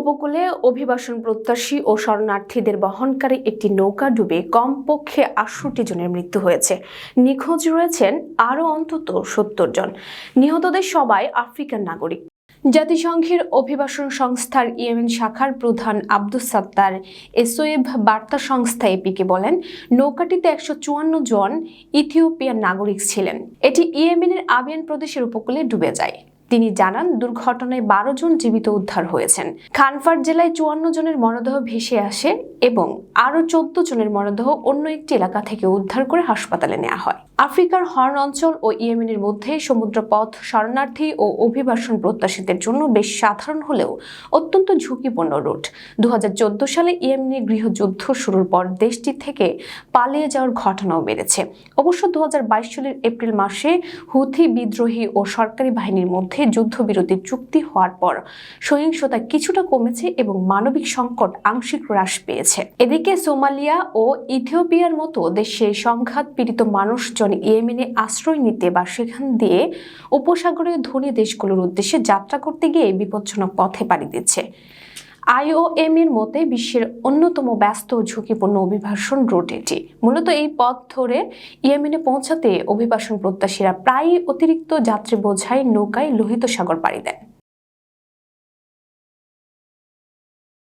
উপকূলে অভিবাসন প্রত্যাশী ও শরণার্থীদের বহনকারী একটি নৌকা ডুবে কমপক্ষে আটষট্টি জনের মৃত্যু হয়েছে। নিখোঁজ রয়েছেন আরও অন্তত সত্তর জন। নিহতদের সবাই আফ্রিকান নাগরিক। জাতিসংঘের অভিবাসন সংস্থার ইয়েমেন শাখার প্রধান আব্দুস সাত্তার এসোয়েব বার্তা সংস্থা এপিকে বলেন, নৌকাটিতে একশো চুয়ান্ন জন ইথিওপিয়ান নাগরিক ছিলেন। এটি ইয়েমেনের আবিয়ান প্রদেশের উপকূলে ডুবে যায়। তিনি জানান, দুর্ঘটনায় বারো জন জীবিত উদ্ধার হয়েছেন। খানফার জেলায় চুয়ান্ন জনের মরদেহ ভেসে আসে এবং আরও চোদ্দ জনের মরদেহ অন্য একটি এলাকা থেকে উদ্ধার করে হাসপাতালে নেওয়া হয়। আফ্রিকার হর্ন অঞ্চল ও ইয়েমেনের মধ্যে সমুদ্রপথ, শরণার্থী ও অভিবাসন প্রত্যাশীদের জন্য বেশ সাধারণ হলেও অত্যন্ত ঝুঁকিপূর্ণ রুট। দু হাজার চোদ্দ সালে ইয়েমেনে গৃহযুদ্ধ শুরুর পর দেশটি থেকে পালিয়ে যাওয়ার ঘটনাও বেড়েছে। অবশ্য দু হাজার বাইশ সালের এপ্রিল মাসে হুথি বিদ্রোহী ও সরকারি বাহিনীর মধ্যে যুদ্ধবিরতি চুক্তি হওয়ার পর সহিংসতা কিছুটা কমেছে এবং মানবিক সংকট আংশিক হ্রাস পেয়েছে। এদিকে সোমালিয়া ও ইথিওপিয়ার মতো দেশে সংঘাত পীড়িত মানুষজন ইয়েমেনে আশ্রয় নিতে বা সেখান দিয়ে উপসাগরীয় ধনী দেশগুলোর উদ্দেশ্যে যাত্রা করতে গিয়ে বিপজ্জনক পথে পাড়ি দিচ্ছে। আইওএম এর মতে বিশ্বের অন্যতম ব্যস্ত ঝুঁকিপূর্ণ অভিবাসন রুট এটি। মূলত এই পথ ধরে ইয়েমেনে পৌঁছাতে অভিবাসন প্রত্যাশীরা প্রায়ই অতিরিক্ত যাত্রী বোঝাই নৌকায় লোহিত সাগর পাড়ি দেন।